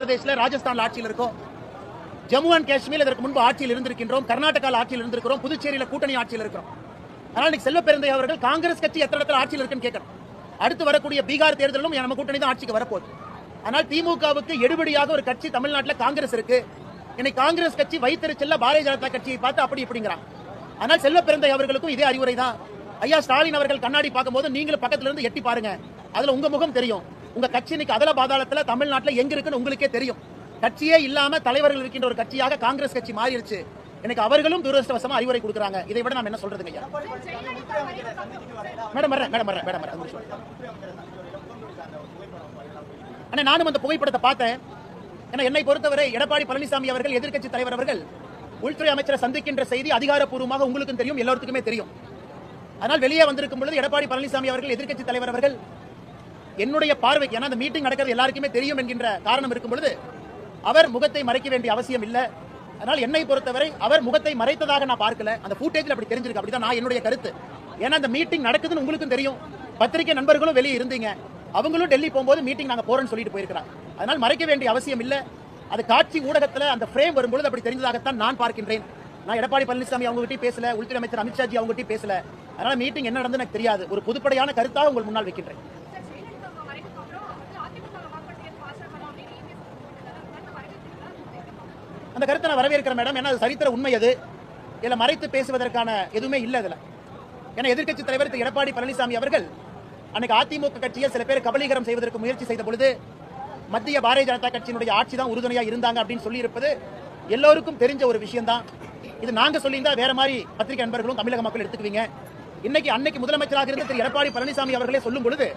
பிரதேசில் ராஜஸ்தான் ஆட்சியில் இருக்கோம். ஜம்மு அண்ட் காஷ்மீர் இதற்கு முன்பு ஆட்சியில் இருந்திருக்கின்றோம். கர்நாடகாவில் ஆட்சியில் இருந்திருக்கிறோம். புதுச்சேரியில் கூட்டணி ஆட்சியில் இருக்கிறோம். அதனால் இன்னைக்கு செல்வ பெருந்தை அவர்கள் காங்கிரஸ் கட்சி எத்தனை இடத்துல ஆட்சியில் இருக்குன்னு கேட்கணும். அடுத்து வரக்கூடிய பீகார் தேர்தலும் நம்ம கூட்டணி தான் ஆட்சிக்கு வரப்போகுது. ஆனால் திமுகவுக்கு எடுபடியாக ஒரு கட்சி தமிழ்நாட்டில் காங்கிரஸ் இருக்கு. இன்னைக்கு காங்கிரஸ் கட்சி வைத்தறிச்சல்ல பாரதிய ஜனதா கட்சியை பார்த்து அப்படி இப்படிங்கிறாங்க. ஆனால் செல்வ பெருந்தை அவர்களுக்கும் இதே அறிவுரை தான். ஐயா ஸ்டாலின் அவர்கள் கண்ணாடி பார்க்கும்போது நீங்களும் பக்கத்துல இருந்து எட்டி பாருங்க. அதுல உங்க முகம் தெரியும். உங்க கட்சி இன்னைக்கு அதல பாதாளத்துல தமிழ்நாட்டுல எங்க இருக்குன்னு உங்களுக்கே தெரியும். கட்சியே இல்லாம தலைவர்கள் இருக்கின்ற ஒரு கட்சியாக காங்கிரஸ் கட்சி மாறிடுச்சு. எனக்கு அவர்களும் துரதிருஷ்டவசமா அறிவுரை கொடுக்குறாங்க. இதை விட நம்ம என்ன சொல்றதுங்க ஐயா? மேடம் வரேன் மேடம் மேடம் வரேன் அண்ணா நானும் அந்த புகைப்படத்தை பார்த்தேன். ஏன்னா என்னை பொறுத்தவரை எடப்பாடி பழனிசாமி அவர்கள் எதிர்கட்சி தலைவர் அவர்கள் உள்துறை அமைச்சரை சந்திக்கின்ற செய்தி அதிகாரப்பூர்வமாக உங்களுக்கும் தெரியும் எல்லோருக்குமே தெரியும். அதனால் வெளியே வந்திருக்கும் பொழுது எடப்பாடி பழனிசாமி அவர்கள் எதிர்கட்சி தலைவர் அவர்கள் என்னுடைய பார்வைக்கு ஏன்னா அந்த மீட்டிங் நடக்கிறது எல்லாருக்குமே தெரியும் என்கின்ற காரணம் இருக்கும் பொழுது அவர் முகத்தை மறைக்க வேண்டிய அவசியம் இல்லை. அதனால் என்னை பொறுத்தவரை அவர் முகத்தை மறைத்ததாக நான் பார்க்கல. அந்த ஃபூட்டேஜில் அப்படி தெரிஞ்சிருக்கு. அப்படிதான் நான் என்னுடைய கருத்து. ஏன்னா அந்த மீட்டிங் நடக்குதுன்னு உங்களுக்கும் தெரியும். பத்திரிகை நண்பர்களும் வெளியே இருந்தீங்க. அவங்களும் டெல்லி போகும்போது மீட்டிங் நாங்க போறோம்னு சொல்லிட்டு போயிருக்கிறாங்க அதனால் மறைக்க வேண்டிய அவசியம் இல்லை. அது காட்சி ஊடகத்துல அந்த ஃப்ரேம் வரும்பொழுது அப்படி தெரிந்ததாகத்தான் நான் பார்க்கின்றேன். நான் எடப்பாடி பழனிசாமி அவங்ககிட்டயும் பேசல உள்துறை அமைச்சர் அமித்ஷாஜி அவங்ககிட்டயும் பேசல. அதனால மீட்டிங் என்ன நடந்து எனக்கு தெரியாது. ஒரு பொதுப்படையான கருத்தாக உங்கள் முன்னால் வைக்கின்றேன். அந்த கருத்தை நான் வரவேற்கிற மேடம். ஏன்னா அது சரித்திர உண்மை அது. இதுல மறைத்து பேசுவதற்கான எதுவுமே இல்லை அதுல. ஏன்னா எதிர்க்கட்சி தலைவர் திரு. எடப்பாடி பழனிசாமி அவர்கள் அன்னைக்கு அதிமுக கட்சியை சில பேர் கபலீகரம் செய்வதற்கு முயற்சி செய்த பொழுது மத்திய பாரதிய ஜனதா கட்சியினுடைய ஆட்சி தான் உறுதுணையா இருந்தாங்க அப்படின்னு சொல்லி இருப்பது எல்லோருக்கும் தெரிஞ்ச ஒரு விஷயம் தான் இது நாங்க சொல்லியிருந்தா வேற மாதிரி பத்திரிகை நண்பர்களும் தமிழக மக்கள் எடுத்துக்குவீங்க. இன்னைக்கு அன்னைக்கு முதலமைச்சராக இருந்த திரு. எடப்பாடி பழனிசாமி அவர்களே சொல்லும் பொழுது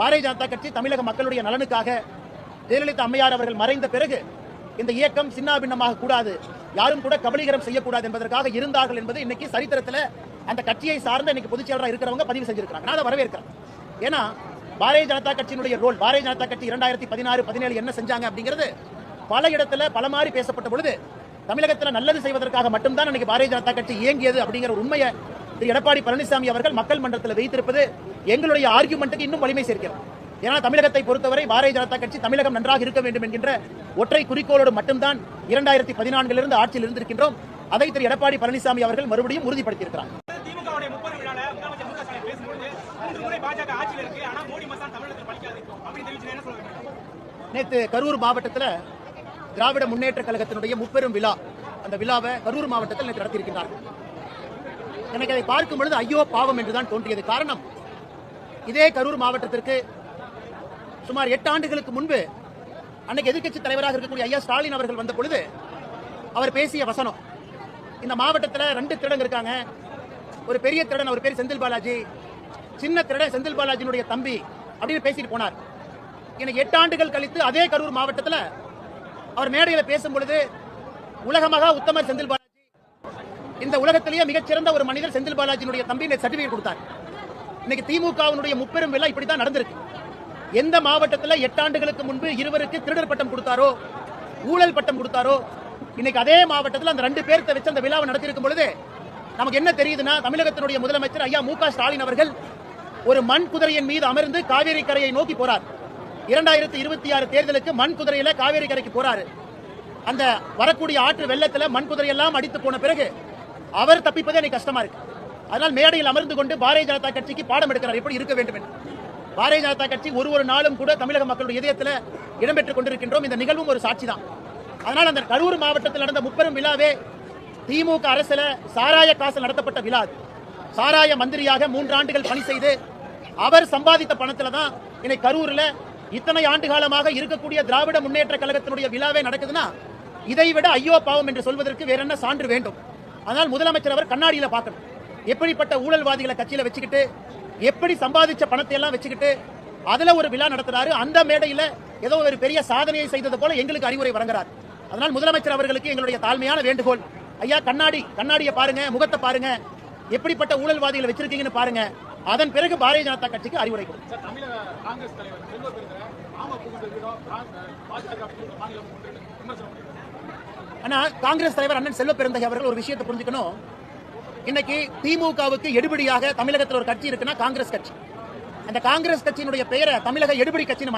பாரதிய ஜனதா கட்சி தமிழக மக்களுடைய நலனுக்காக ஜெயலலிதா அம்மையார் அவர்கள் மறைந்த பிறகு இந்த இயக்கம் சின்னாபின்னமாக கூடாது. யாரும் கூட கபலீகரம் செய்யக்கூடாது என்பதற்காக இருந்தார்கள் என்பது இன்னைக்கு சரித்திரத்தில் அந்த கட்சியை சார்ந்த இன்னைக்கு பொதுச் செயலராக இருக்கிறவங்க பதிவு செஞ்சிருக்கிறாங்க. நான் அதை வரவேற்கிறேன். ஏன்னா பாரதிய ஜனதா கட்சியினுடைய ரோல் பாரதிய ஜனதா கட்சி இரண்டாயிரத்தி பதினாறு பதினேழு என்ன செஞ்சாங்க அப்படிங்கிறது பல இடத்துல பல மாதிரி பேசப்பட்ட பொழுது தமிழகத்தில் நல்லது செய்வதற்காக மட்டும்தான் இன்னைக்கு பாரதிய ஜனதா கட்சி இயங்கியது அப்படிங்கிற ஒரு உண்மையை திரு எடப்பாடி பழனிசாமி அவர்கள் மக்கள் மன்றத்தில் வைத்திருப்பது எங்களுடைய ஆர்குமெண்ட்டுக்கு இன்னும் வலிமை சேர்க்கிறது. ஏன்னா தமிழகத்தை பொறுத்தவரை பாரதிய ஜனதா கட்சி தமிழகம் நன்றாக இருக்க வேண்டும் என்கின்ற ஒற்றை குறிக்கோளோடு மட்டும்தான் இரண்டாயிரத்தி பதினான்கிலிருந்து ஆட்சியில் இருந்திருக்கின்றோம். அதை திரு எடப்பாடி பழனிசாமி அவர்கள் மறுபடியும் உறுதிப்படுத்தியிருக்கிறார். நேற்று கரூர் மாவட்டத்தில் திராவிட முன்னேற்ற கழகத்தினுடைய முப்பெரும் விழா அந்த விழாவை கரூர் மாவட்டத்தில் நேற்று நடத்தியிருக்கிறார்கள் எனக்கு அதை பார்க்கும் பொழுது ஐயோ பாவம் என்றுதான் தோன்றியது. காரணம் இதே கரூர் மாவட்டத்திற்கு சுமார் எட்டு ஆண்டுகளுக்கு முன்பு அன்னைக்கு எதிர்க்கட்சி தலைவராக இருக்கக்கூடிய ஐயா ஸ்டாலின் அவர்கள் வந்த பொழுது அவர் பேசிய வசனம். இந்த மாவட்டத்தில் ரெண்டு திருடங்க இருக்காங்க. ஒரு பெரிய திருடன் அவர் பேர் செந்தில் பாலாஜி. சின்ன திருடன் செந்தில் பாலாஜியினுடைய தம்பி அப்படின்னு பேசிட்டு போனார். எனக்கு எட்டு ஆண்டுகள் கழித்து அதே கரூர் மாவட்டத்தில் அவர் மேடையில் பேசும் பொழுது உலகமாக உத்தமர் செந்தில் பாலாஜி. இந்த உலகத்திலேயே மிகச்சிறந்த ஒரு மனிதர் செந்தில் பாலாஜியினுடைய தம்பி சர்டிபிகேட் கொடுத்தார். இன்னைக்கு திமுகவினுடைய முப்பெரும் விழா இப்படி தான் நடந்திருக்கு. எந்த மாவட்டத்தில் எட்டு ஆண்டுகளுக்கு முன்பு இருவருக்கு திருடர் பட்டம் கொடுத்தாரோ ஊழல் பட்டம் கொடுத்தாரோ இன்னைக்கு அதே மாவட்டத்தில் அந்த ரெண்டு பேர்த்த வச்சு அந்த விழாவை நடத்தியிருக்கும் பொழுது நமக்கு என்ன தெரியுதுன்னா தமிழகத்தினுடைய முதலமைச்சர் ஐயா மு ஸ்டாலின் அவர்கள் ஒரு மண் குதிரையின் மீது அமர்ந்து காவேரி கரையை நோக்கி போறார். இரண்டாயிரத்தி இருபத்தி ஆறு தேர்தலுக்கு மண் குதிரையில காவேரி கரைக்கு போறாரு. அந்த வரக்கூடிய ஆற்று வெள்ளத்தில் மண் குதிரையெல்லாம் அடித்து போன பிறகு அவர் தப்பிப்பதே எனக்கு கஷ்டமா இருக்கு. அதனால் மேடையில் அமர்ந்து கொண்டு பாரதிய ஜனதா கட்சிக்கு பாடம் எடுக்கிறார். எப்படி இருக்க வேண்டும் என்று. பாரதிய ஜனதா கட்சி ஒரு ஒரு நாளும் கூட தமிழக மக்களுடைய இதயத்தில் இடம்பெற்றுக் கொண்டிருக்கின்றோம். இந்த நிகழ்வும் ஒரு சாட்சி தான் அதனால் அந்த கரூர் மாவட்டத்தில் நடந்த முப்பெரும் விழாவே திமுக அரசில் சாராய காசு நடத்தப்பட்ட விழா சாராய மந்திரியாக மூன்று ஆண்டுகள் பணி செய்து அவர் சம்பாதித்த பணத்துல தான் இன்னைக்கு கரூரில் இத்தனை ஆண்டு காலமாக இருக்கக்கூடிய திராவிட முன்னேற்ற கழகத்தினுடைய விழாவே நடக்குதுன்னா இதை விட ஐயோ பாவம் என்று சொல்வதற்கு வேற என்ன சான்று வேண்டும். அதனால் முதலமைச்சர் அவர் கண்ணாடியில பார்க்கணும். எப்படிப்பட்ட ஊழல்வாதிகளை கட்சியில வச்சுக்கிட்டு எப்படி சம்பாதிச்ச பணத்தை எல்லாம் வச்சுக்கிட்டு அதுல ஒரு விழா நடத்துறாரு. அந்த மேடையில ஏதோ ஒரு பெரிய சாதனையை செய்தது போல எங்களுக்கு அறிவுரை வழங்குறார். அதனால் முதலமைச்சர் அவர்களுக்கு எங்களுடைய தாழ்மையான வேண்டுகோள். ஐயா கண்ணாடி கண்ணாடியை பாருங்க முகத்தை பாருங்க. எப்படிப்பட்ட ஊழல்வாதிகளை வச்சிருக்கீங்கன்னு பாருங்க. அதன் பிறகு பாரதிய ஜனதா கட்சிக்கு அறிவுரை ஆனா காங்கிரஸ் தலைவர் அண்ணன் செல்வ பெருந்தகை அவர்கள் ஒரு விஷயத்தை புரிஞ்சுக்கணும். இன்னைக்கு திமுகவுக்கு எடுபடியாக தமிழகத்தில் ஒரு கட்சி இருக்குன்னா காங்கிரஸ் கட்சி. அந்த காங்கிரஸ் கட்சியினுடைய பெயரை தமிழக எடுபடி கட்சின்னு